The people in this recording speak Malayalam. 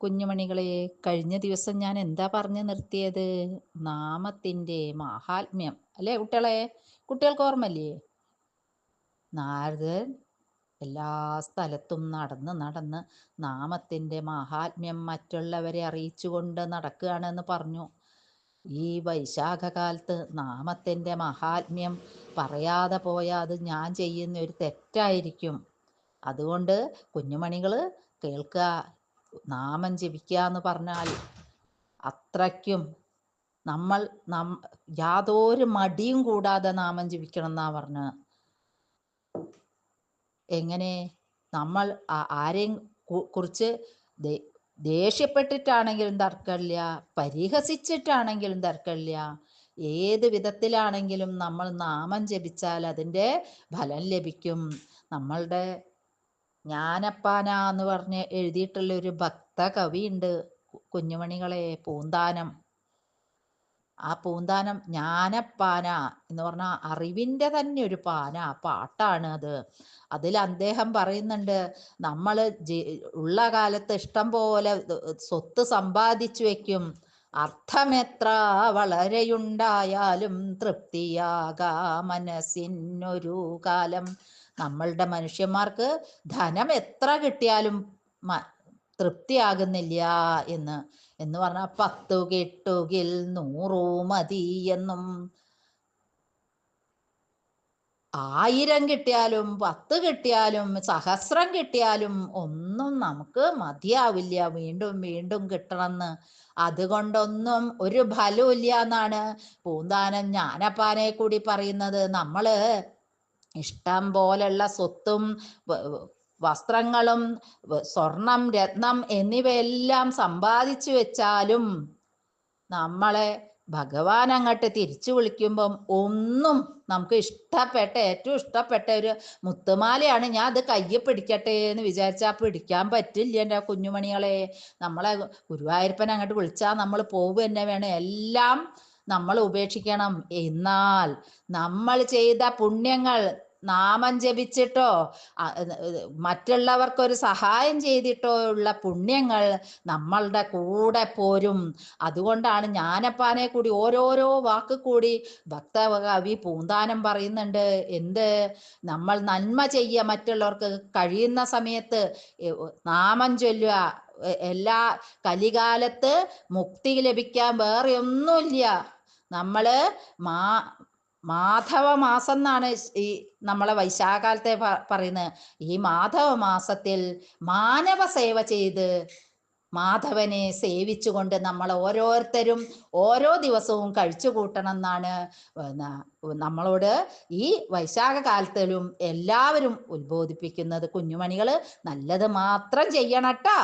കുഞ്ഞുമണികളെ കഴിഞ്ഞ ദിവസം ഞാൻ എന്താ പറഞ്ഞു നിർത്തിയത്? നാമത്തിന്റെ മഹാത്മ്യം. അല്ലേ കുട്ടികളെ? കുട്ടികൾക്ക് ഓർമ്മല്ലേ നാരദൻ എല്ലാ സ്ഥലത്തും നടന്ന് നടന്ന് നാമത്തിന്റെ മഹാത്മ്യം മറ്റുള്ളവരെ അറിയിച്ചുകൊണ്ട് നടക്കുകയാണെന്ന് പറഞ്ഞു. ഈ വൈശാഖകാലത്ത് നാമത്തിന്റെ മഹാത്മ്യം പറയാതെ പോയാൽ അത് ഞാൻ ചെയ്യുന്ന ഒരു തെറ്റായിരിക്കും. അതുകൊണ്ട് കുഞ്ഞുമണികൾ കേൾക്കുക. നാമം ജപിക്കുക എന്ന് പറഞ്ഞാൽ അത്രയ്ക്കും നമ്മൾ നം യാതൊരു മടിയും കൂടാതെ നാമം ജപിക്കണം എന്നാ പറഞ്ഞ. എങ്ങനെ? നമ്മൾ ആരെയും കുറിച്ച് ദേഷ്യപ്പെട്ടിട്ടാണെങ്കിലും തർക്കമില്ല പരിഹസിച്ചിട്ടാണെങ്കിലും തർക്കമില്ല. ഏത് വിധത്തിലാണെങ്കിലും നമ്മൾ നാമം ജപിച്ചാൽ അതിന്റെ ഫലം ലഭിക്കും. നമ്മളുടെ ജ്ഞാനപ്പാന എന്ന് പറഞ്ഞ് എഴുതിയിട്ടുള്ള ഒരു ഭക്ത കവി ഉണ്ട് കുഞ്ഞുമണികളെ പൂന്താനം. ആ പൂന്താനം ജ്ഞാനപ്പാന എന്ന് പറഞ്ഞാൽ അറിവിന്റെ തന്നെ ഒരു പാന പാട്ടാണ് അത്. അതിൽ അദ്ദേഹം പറയുന്നുണ്ട് നമ്മൾ ഉള്ള കാലത്ത് ഇഷ്ടം പോലെ സ്വത്ത് സമ്പാദിച്ചു വെക്കും. അർത്ഥമെത്ര വളരെയുണ്ടായാലും തൃപ്തിയാകാ മനസ്സിനൊരു കാലം. നമ്മളുടെ മനുഷ്യന്മാർക്ക് ധനം എത്ര കിട്ടിയാലും തൃപ്തിയാകുന്നില്ല എന്ന്. എന്ന് പറഞ്ഞാൽ പത്തു കിട്ടുകിൽ നൂറു മതി എന്നും. ആയിരം കിട്ടിയാലും പത്ത് കിട്ടിയാലും സഹസ്രം കിട്ടിയാലും ഒന്നും നമുക്ക് മതിയാവില്ല. വീണ്ടും വീണ്ടും കിട്ടണമെന്ന്. അതുകൊണ്ടൊന്നും ഒരു ഫലവും ഇല്ല എന്നാണ് പൂന്താനം ഞാനപ്പാനെ കൂടി പറയുന്നത്. നമ്മൾ ഇഷ്ടം പോലുള്ള സ്വത്തും വസ്ത്രങ്ങളും സ്വർണം രത്നം എന്നിവയെല്ലാം സമ്പാദിച്ചു വെച്ചാലും നമ്മളെ ഭഗവാൻ അങ്ങോട്ട് തിരിച്ചു വിളിക്കുമ്പം ഒന്നും നമുക്ക് ഇഷ്ടപ്പെട്ട ഏറ്റവും ഇഷ്ടപ്പെട്ട ഒരു മുത്തുമാലയാണ് ഞാൻ അത് കയ്യിൽ പിടിക്കട്ടെ എന്ന് വിചാരിച്ചാൽ പിടിക്കാൻ പറ്റില്ല എന്റെ കുഞ്ഞുമണികളെ. നമ്മളെ ഗുരുവായൂരപ്പൻ അങ്ങോട്ട് വിളിച്ചാൽ നമ്മൾ പോവുക തന്നെ വേണം. എല്ലാം നമ്മൾ ഉപേക്ഷിക്കണം. എന്നാൽ നമ്മൾ ചെയ്ത പുണ്യങ്ങൾ നാമം ജപിച്ചിട്ടോ മറ്റുള്ളവർക്കൊരു സഹായം ചെയ്തിട്ടോ ഉള്ള പുണ്യങ്ങൾ നമ്മളുടെ കൂടെ പോരും. അതുകൊണ്ടാണ് ജ്ഞാനപ്പാനെ കൂടി ഓരോരോ വാക്ക് കൂടി ഭക്തകവി പൂന്താനം പറയുന്നുണ്ട്. എന്ത്? നമ്മൾ നന്മ ചെയ്യുക മറ്റുള്ളവർക്ക് കഴിയുന്ന സമയത്ത് നാമം ചൊല്ലുക. എല്ലാ കലികാലത്ത് മുക്തി ലഭിക്കാൻ വേറെ ഒന്നുമില്ല. നമ്മൾ മാ മാധവ മാസം എന്നാണ് ഈ നമ്മളെ വൈശാഖാലത്തെ പറയുന്നത് ഈ മാധവ മാസത്തിൽ മാനവ സേവ ചെയ്ത് മാധവനെ സേവിച്ചുകൊണ്ട് നമ്മൾ ഓരോരുത്തരും ഓരോ ദിവസവും കഴിച്ചു കൂട്ടണം എന്നാണ് നമ്മളോട് ഈ വൈശാഖ കാലത്തിലും എല്ലാവരും ഉത്ബോധിപ്പിക്കുന്നത്. കുഞ്ഞുമണികൾ നല്ലത് മാത്രം ചെയ്യണട്ടാ.